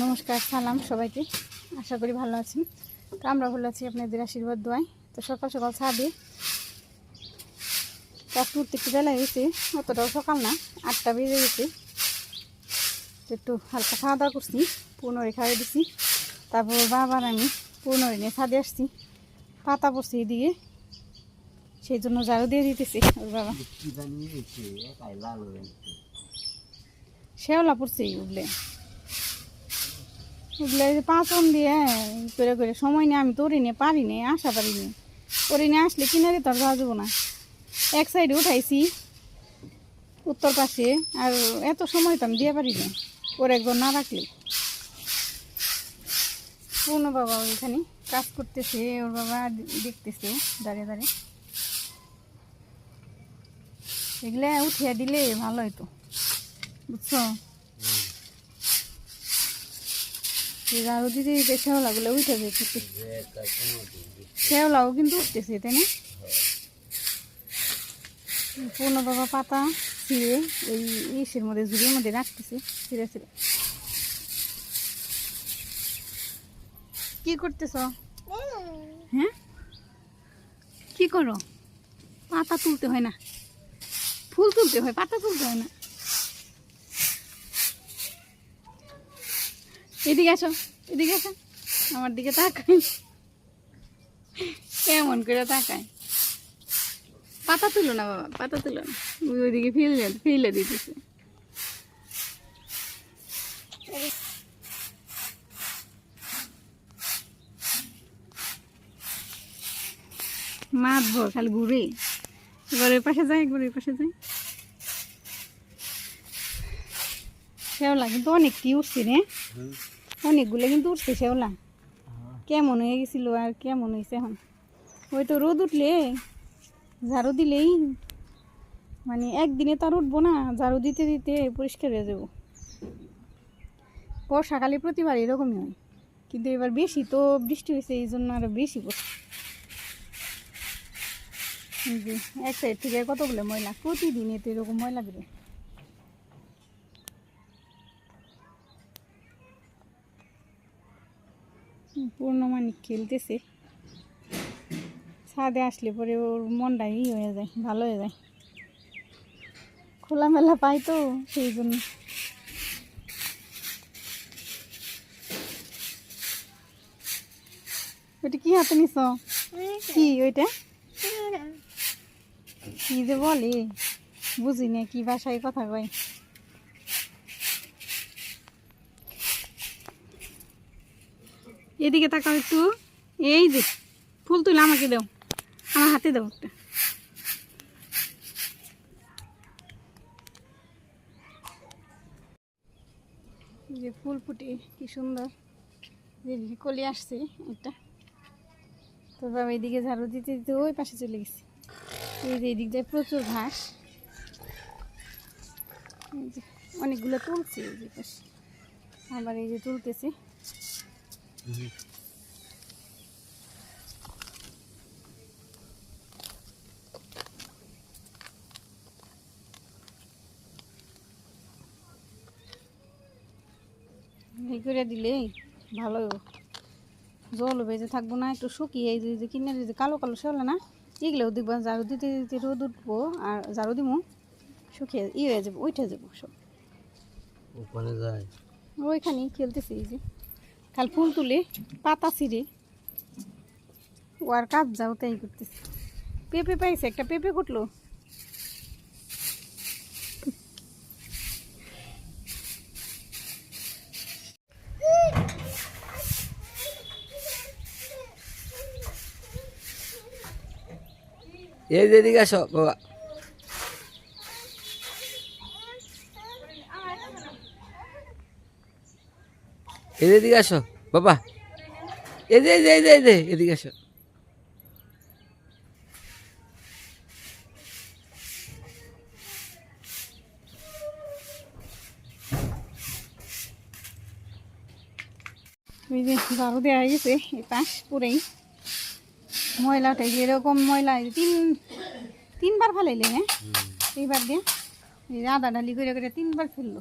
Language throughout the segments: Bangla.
নমস্কার, সালাম সবাইকে। আশা করি ভালো আছেন। তো আমরা ভালো আছি আপনাদের আশীর্বাদ দোয়াই তো সকাল সকাল ছাদে কাজ করতে একটু বেলা গেছে অতটাও সকাল না, আটটা বেজে গেছে। তো একটু হালকা খাওয়া দাওয়া করছি পুনরে খাইয়ে দিছি। তারপর বাবার আমি পুনরে নিয়ে ছাদে আসছি। পাতা পড়ছে এদিকে সেই জন্য ঝাড়ু দিয়ে দিতেছি। ওর বাবা। শেওলা পড়ছে উঠলে যে পাঁচন দিয়ে করে করে সময় নিয়ে আমি তোরি নিয়ে পারি নি আসা পারি নি করে নিয়ে আসলে কিনারে তোর যাওয়া যাব না। এক সাইডে উঠাইছি, উত্তর পাশে, আর এত সময় তো আমি দিয়ে পারি না ওর একজন না রাখলে। পূর্ণ বাবা ওইখানে কাজ করতেছে, ওর বাবা দেখতেছে, দাঁড়িয়ে দাঁড়িয়ে। এগুলা উঠিয়ে দিলে ভালো হতো বুঝছ? ঝাড়ু দিতে দিতে শেওলাগুলো উঠে দিন শেওলাও কিন্তু উঠতেছে তাই না? পূর্ণ বাবা পাতা ছিঁড়ে এই ইসের মধ্যে ঝুড়ির মধ্যে রাখতেছে ছিঁড়ে ছিঁড়ে। কি করতেছ? হ্যাঁ? কি করো? পাতা তুলতে হয় না। ফুল তুলতে হয়, পাতা তুলতে হয় না। এদিকে আসো এদিকে আসো, আমার দিকে তাকাই। কেমন করে তাকায় পাতা তুলো না বাবা, পাতা তুলো না। ওই ওইদিকে ফেলে ফেলে দিতেছে। মাত খালি ঘুরে। এবার ওই পাশে যায় একবার ওই পাশে যায় শেওলা কিন্তু অনেকটি উঠছে রে? অনেকগুলো কিন্তু উঠছে শেওলা কেমন হয়ে গেছিল আর কেমন হয়েছে এখন? ওই তো রোদ উঠলে ঝাড়ু দিলেই মানে একদিনে তো আর উঠবো না ঝাড়ু দিতে দিতে পরিষ্কার হয়ে যাব। বর্ষাকালে প্রতিবার এরকমই হয়। কিন্তু এবার বেশি তো বৃষ্টি হয়েছে এই জন্য আরও বেশি পড়ছে যে এক সাইড থেকে কতগুলো ময়লা? প্রতিদিনে তো এরকম ময়লা বেরোয়। পূর্ণমানিক খেলতেছে। ছাদে আসলে পরে ওর মনটা ই হয়ে যায় ভালো হয়ে যায়। খোলামেলা পাই তো সেই জন্য। ওইটা কি হাতে নিছ? কি ওইটা? কি যে বলে? বুঝি না কি ভাষায় কথা কয়। এদিকে তাকাও একটু। এই যে, ফুল তুলে আমাকে দাও। আমার হাতে দাও একটা। যে ফুল ফুটে, কি সুন্দর। যে কলি আসছে একটা তো বাবা এইদিকে ঝাড়ু দিতে দিতে ওই পাশে চলে গেছে। এই যে এদিক দিয়ে প্রচুর ঘাস। অনেকগুলো তুলছে এই যে আবার এই যে তুলতেছে। এই করে দিলে ভালো। জল বেজে থাকব না, একটু শুকিয়ে এই যে- কিনে যে কালো কালো শেওলা না? এগুলোও দেখব ঝাড়ু দিতে দিতে রোদ উঠবো আর ঝাড়ু দিব শুকিয়ে ই হয়ে যাব উঠে যাব সব। ওখানে যায়। ওইখানেই খেলতেছি যে। কাল ফুল তুলে পাতা ছিঁড়ে। ও আর কাজ যাও তাই করতেছি। পেঁপে পাইছে একটা পেঁপে কুটলো। এই যে এদিকে আসো, বাবা। এদিকে আসো, বাবা। এই যে এই যে, এই এদিকে আসো। ঝাড়ু দেওয়া গেছে, এই পাশ পুরেই ময়লাটা এরকম ময়লা তিন তিনবার ফেলাইলে হ্যাঁ এইবার দিয়ে এই আদা ডালি করে করে তিনবার ফেলল।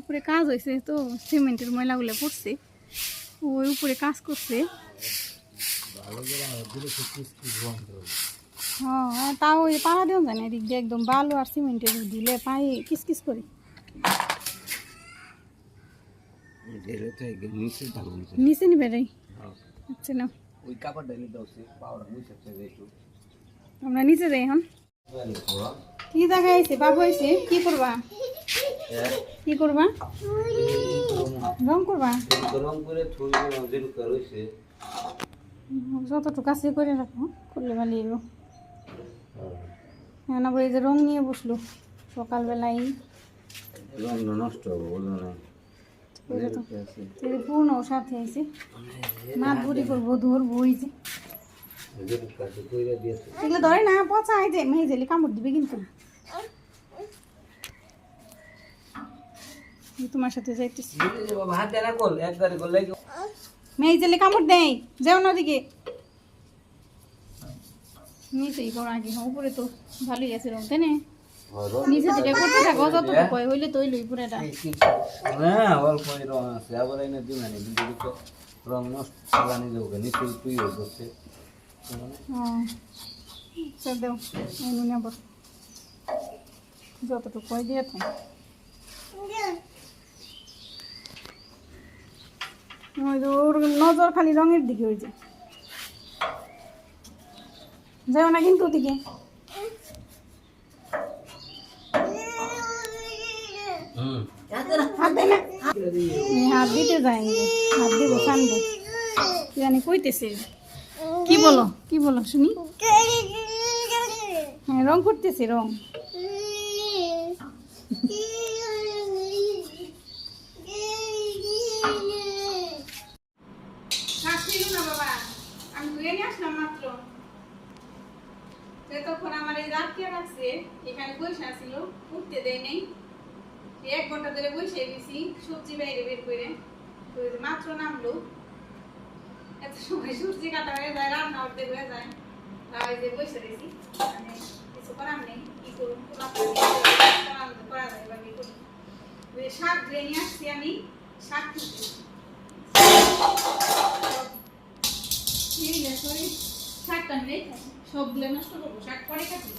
উপরে কাজ হয়েছে তো সিমেন্টের ময়লাগুলো পড়ছে। ওই উপরে কাজ করছে। হ্যাঁ তাও ওই পাড়া দেওয়া যায় না এদিক দিয়ে একদম বালু আর সিমেন্টের দিলে পায়ে কিসকিস করে। নিচে নিবে রে। আচ্ছা না ওই কাপড় ঢেলে দাও সে পাওয়ার মুছে ফেলে একটু। আমরা নিচে যাই এখন। কি জায়গায় আইছে বাবু আইছে কি করবা? কি করবা? রং করবা? গরম করে থুই নজর করেছে যতটুকু আছে করে রাখো করলে ভালো এগো হ্যাঁ না এই যে রং নিয়ে বসল সকালবেলায়। রং নষ্ট হবে বলল না। পূর্ণ সাথে আইছে। মাত বুড়ি করব ধর বই যে কাছে কইরা দিয়েছে এগুলো ধরে না পচা আই যে মেয়ে জেলে কামড় দিবে কিন্তু তোমার সাথে যাইতেছি। বাবা হাত দেনা কল একবারে করলে মেয়ে জেলে কামড় দেয় যাও না ওদিকে। নিচেই করো আগে হ্যাঁ, উপরে তো ভালোই আছে রং তাই না? নিচে থেকে করতে থাকো যতটুকু কয় হইলে তো হইলই পুরাটা হ্যাঁ অল্প রং আছে আবার এনে দিবে না কিন্তু রং নষ্ট চালানি যাবে নিচে তুই হচ্ছে হ্যাঁ দেও নুনে যতটুকু কয় দিয়ে থাক। ওর নজর খালি রঙের দিকে যে যাও না কিন্তু ওদিকে। কইতেছে কি বলো? কি বলো, শুনি? হ্যাঁ রং করতেছে, রং। রাখছে এখানে বসে আসছিল উঠতে দেয় নেই। এক ঘণ্টা ধরে বসে গেছি, সবজি বাইরে বের করে। মাত্র নামলো। এত সময় সবজি কাটা হয়ে যায়, রান্না হয়ে যায়। তাই যে বসে মানে কিছু করার নেই, কি করুন শাক ধুয়ে নিয়ে আসছি আমি, শাক শাকটা সবগুলো নষ্ট করব, শাক পরে কাটি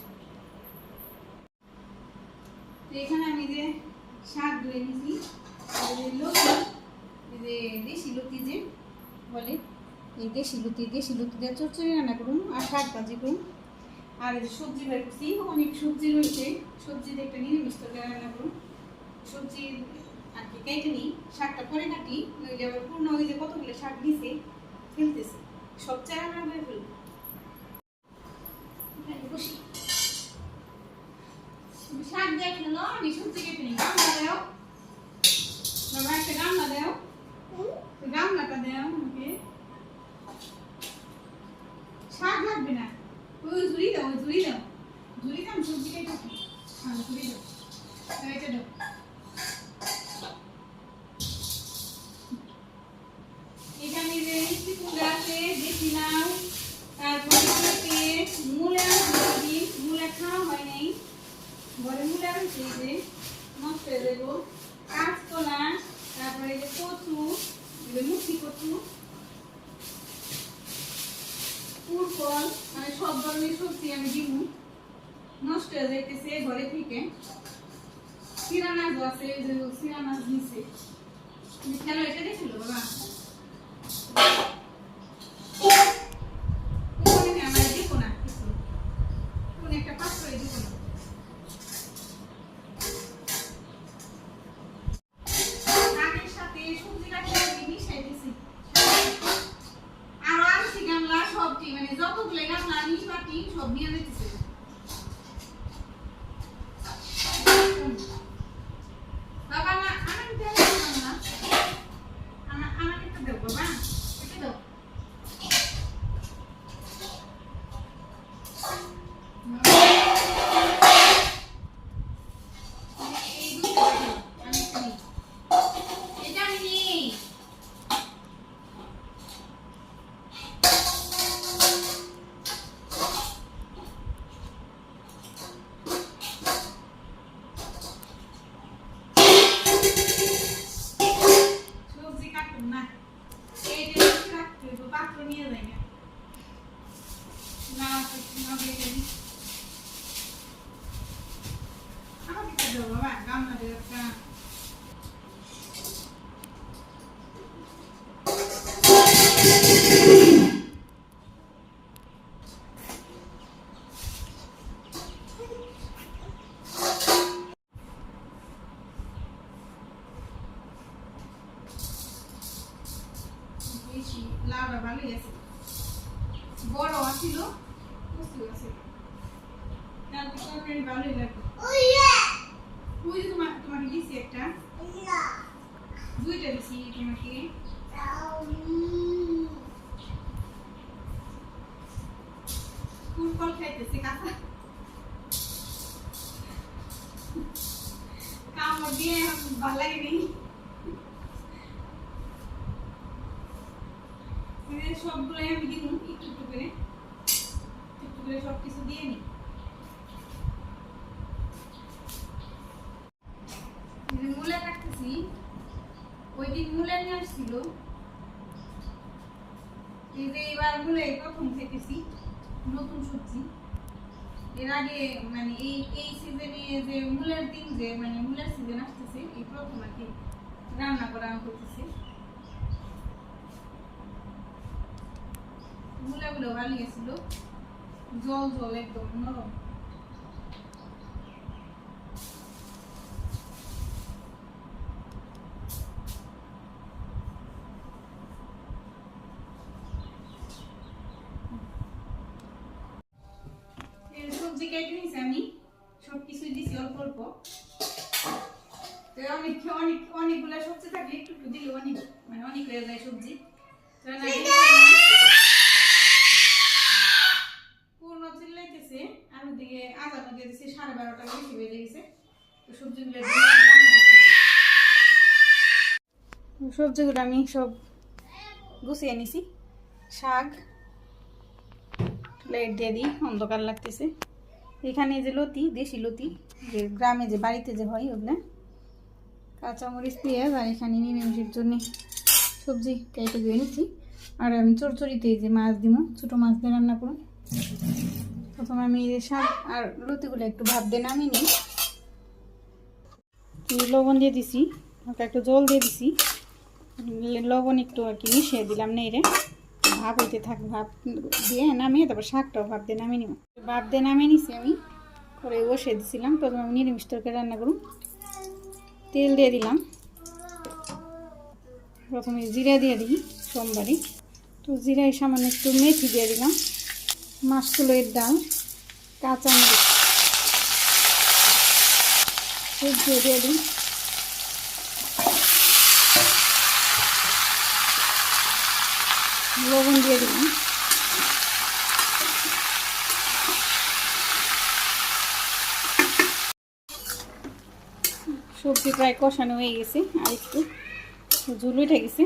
এখানে আমি যে শাক ধুয়ে নিয়েছি লতি যে দেশি লতি যে বলে দেশি লতি দেশি লতি দিয়ে রান্না করুন আর শাক করুন আর এই যে সবজি বের অনেক সবজি রয়েছে। সবজি দিয়ে একটা নিরামিষ রান্না করুন সবজি আর কেটে নিই, শাকটা পরে কাটি, নইলে আবার পূর্ণ ওই যে কতগুলো শাক দিছে, ফেলতেছে। সব চারা রান্না করে ফেলব এখানে বসি শাক দিয়ে খেলো আমি সবজি কেটে নিই গামলা দেও বাবা মুখি কচু পুরকল মানে সব ধরনের সবজি আমি দিব নষ্ট হয়ে যাইতেছে ঘরে থেকে। সিরানাজ আছে যে সিরানাজ নিচে খেলো এটা দেখছিল বাবা? মানে যতগুলো গামলা বা বাটি সব নিয়ে যেতেছে লাউটা ভালোই আছে বড় আছিল আছে কালকে তরকারি ভালোই লাগবে। কামড় দিয়ে ভালো লাগে নেই এদের সবগুলোই আমি দিব একটু একটু করে একটু সব কিছু দিয়ে যে মূলা কাটতেছি ওই দিন নিয়ে আসছিল। প্রথম খেতেছি, নতুন সবজি। এর আগে মানে এই এই সিজনে যে মূলের দিন যে মানে মূলের সিজন আসতেছে, এই প্রথম আর কি রান্না করা করতেছি মূলাগুলো ভালো গেছিল জল জল একদম নরম সবজিগুলো আমি সব গুছিয়ে নিছি। শাক লাইট দিয়ে দিই, অন্ধকার লাগতেছে। এখানে যে লতি, দেশি লতি, যে গ্রামে যে বাড়িতে যে হয় ওগুলো, কাঁচামরিচ পেঁয়াজ আর এখানে নিরামিষের জন্য সবজি কেটে ধুয়ে নিচ্ছি আর আমি চড়চড়িতে এই যে মাছ দিব, ছোটো মাছ দিয়ে রান্না করুন প্রথমে আমি এই শাক আর লতিগুলো একটু ভাব দিয়ে নামিয়ে নিই। লবণ দিয়ে দিছি, হালকা একটু জল দিয়ে দিছি। লবণ একটু আর কি মিশিয়ে দিলাম নেড়ে। ভাপ হইতে থাক ভাপ দিয়ে নামিয়ে তারপর শাকটাও ভাপ দিয়ে নামিয়ে নিব। ভাপ দিয়ে নামিয়ে নিছি আমি, করে বসিয়ে দিছিলাম। প্রথমে আমি নিরামিষ তরকারি রান্না করুন তেল দিয়ে দিলাম। প্রথমে জিরা দিয়ে দিই সোমবারই তো জিরায় সামান্য একটু মেথি দিয়ে দিলাম। মাছগুলোর ডাল কাঁচা মরিচ দিই লবণ দিয়ে সবজি প্রায় কষানো হয়ে গেছে, আর একটু ঝুল উঠে গেছে।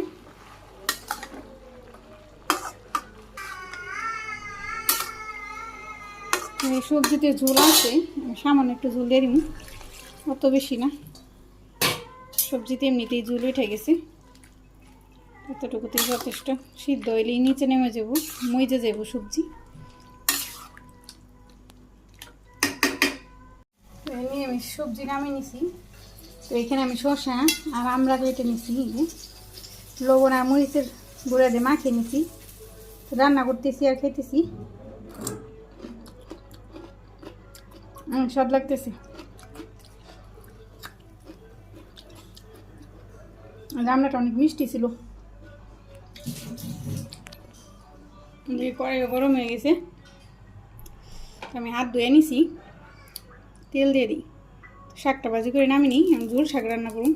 সবজিতে ঝোল আছে সামান্য একটু ঝোল দিয়ে দিব। অত বেশি না। সবজিতে এমনিতেই ঝুল উঠে গেছে। এতটুকুতেই যথেষ্ট। সিদ্ধ হইলেই নিচে নেমে যাব, মইজে যাব সবজি। আমি সবজি নামিয়ে নিছি। তো এখানে আমি শসা আর আমরা কেটে নিছি লবণ আর মরিচের গুঁড়া দিয়ে মাখিয়ে নিছি। রান্না করতেছি আর খেতেছি স্বাদ লাগতেছে। রান্নাটা অনেক মিষ্টি ছিল। কড়াই গরম হয়ে গেছে। আমি হাত ধুয়ে নিছি, তেল দিয়ে দিই। শাকটা ভাজি করে নামিয়ে নিই, আমি ঝোল শাক রান্না করুন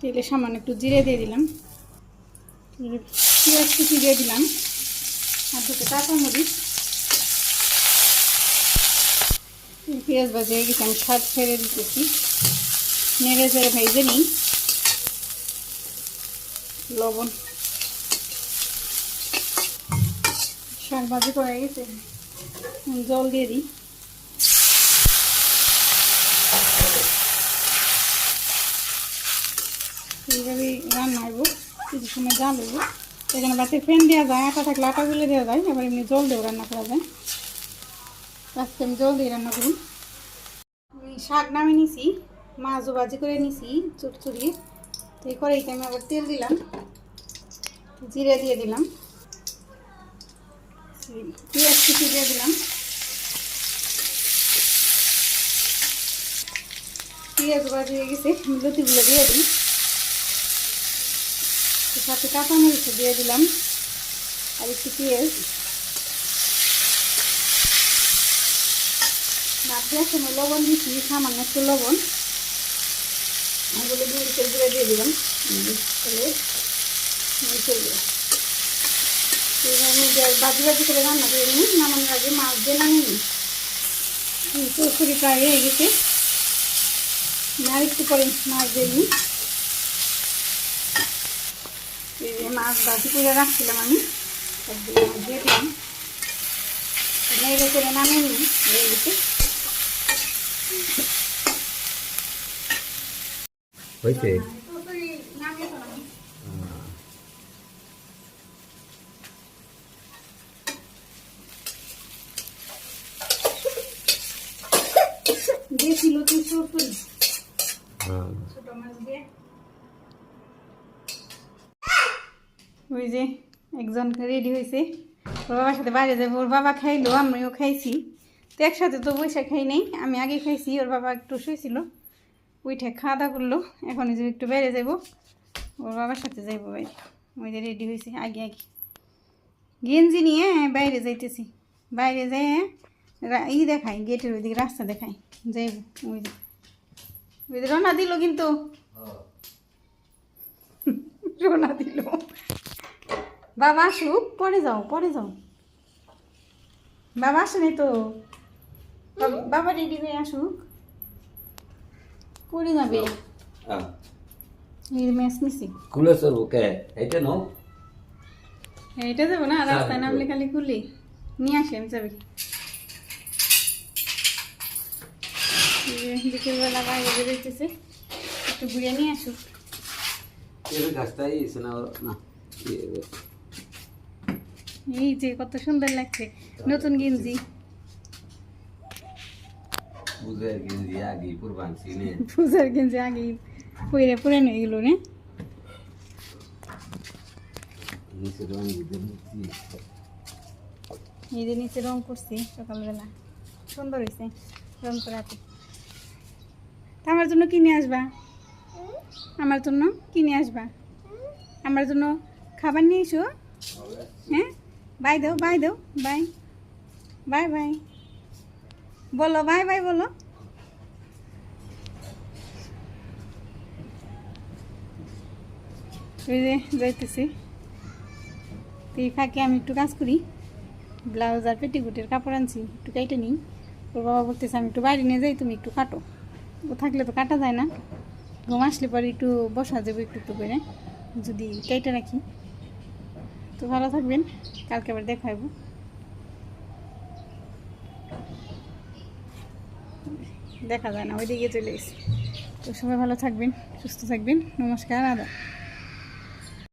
তেলে সামান্য একটু জিরে দিয়ে দিলাম। পেঁয়াজ কুচি দিয়ে দিলাম। আর দুটো কাঁচামরিচ। পেঁয়াজ ভাজি হয়ে গেছে, আমি ছাদ ছেড়ে দিতেছি। নেড়ে চেড়ে ভেজে নিই। লবণ। শাক ভাজি করে গেছে। জল দিয়ে দিই। এইভাবেই রান্না হইব। কিছু সময় জাল হইব। এখানে বাতির ফ্যান দেওয়া যায়, আটা থাকলে আটা গুলে দেওয়া যায় এবার এমনি জল দিয়েও রান্না করা যায়। আজকে আমি জল দিয়ে রান্না করুন আমি শাক নামিয়ে নিছি। মাছও ভাজি করে নিছি, চুরচুরি। তো এই করেই আমি আবার তেল দিলাম। জিরে দিয়ে দিলাম। পেঁয়াজ কুচি দিয়ে দিলাম। পেঁয়াজ ভাজি হয়ে গেছে আমি লতিগুলো দিয়ে দিই। সাথে কাঁচামরিচ দিয়ে দিলাম। আর একটু পেঁয়াজ। মাছের সময় লবণ দিচ্ছি সামান্য একটু লবণ। এগুলো মরিচের গুঁড়ো দিয়ে দিলাম। মরিচের গুঁড়ো যে বাজি বাজি করে রান্না করে নিই। নামানোর আগে মাছ দিয়ে নামিয়ে নিই। চৌচুরি প্রায় হয়ে গেছে। আর একটু পরে মাছ দিয়ে নিই। মাছ বাজি করে রাখছিলাম আমি। মাছ দিয়ে দিলাম। নেড়ে করে নামিয়ে নিই। হয়ে হয়েছে? দিয়েছিল হ্যাঁ। ছোট মাছ দিয়ে। ওই যে একজন রেডি হয়েছে। ওর বাবার সাথে বাইরে যাব। ওর বাবা খাইলো আমিও খাইছি। তো একসাথে তো বৈশাখ খাই নাই আমি আগে খাইছি। ওর বাবা একটু শুয়েছিল উঠে খাওয়া দাওয়া করল। এখন যে একটু বাইরে যাব ওর বাবার সাথে যাইবো বাইরে। ওই যে রেডি হয়েছি, আগে আগে। গেঞ্জি নিয়ে বাইরে যাইতেছি। বাইরে যাই ই দেখাই, গেটের ওইদিকে রাস্তা দেখাই। যাইব, ওই ওই যে রওনা দিল কিন্তু। রওনা দিল। বাবা আসুক, পরে যাও পরে যাও। বাবা আসেনি তো? বাবা রেডি হয়ে আসুক। পরে যাবে। হ্যাঁ। এই ম্যাচ খুলে এটা নাও। না রাস্তায় নামলে খালি খুলি। নিয়ে যাবি। বিকেলবেলা বাইরে বেরোইতেছে একটু ঘুরে নিয়ে আসুক না না এই যে কত সুন্দর লাগছে নতুন গেঞ্জি। বুঝে গেঞ্জি আগে কুরবান সিনে পূজার গেঞ্জি আগে পরে পরে নিয়ে গেলো রে নিচে রং এই যে নিচে রং করছি সকালবেলা। সুন্দর হয়েছে রং করাতে। আমার জন্য কিনে আসবা? আমার জন্য কিনে আসবা? আমার জন্য খাবার নিয়ে এসো। হ্যাঁ? বাই দাও বাই দাও বাই। Bye bye. বলো বাই বাই বলো। যাইতেছি। তো এই ফাঁকে আমি একটু কাজ করি। ব্লাউজ আর পেটিকুটের কাপড় আনছি, একটু কেটে নিই। ওর বাবা বলতেছে, আমি একটু বাইরে নিয়ে যাই, তুমি একটু কাটো। ও থাকলে তো কাটা যায় না। ঘুম আসলে পরে একটু বসা যাবে একটু একটু করে, যদি কেটে রাখি। তো ভালো থাকবেন, কালকে আবার দেখাবো দেখা যায় না ওইদিকে চলে এসেছি। তো সবাই ভালো থাকবেন সুস্থ থাকবেন। নমস্কার আদা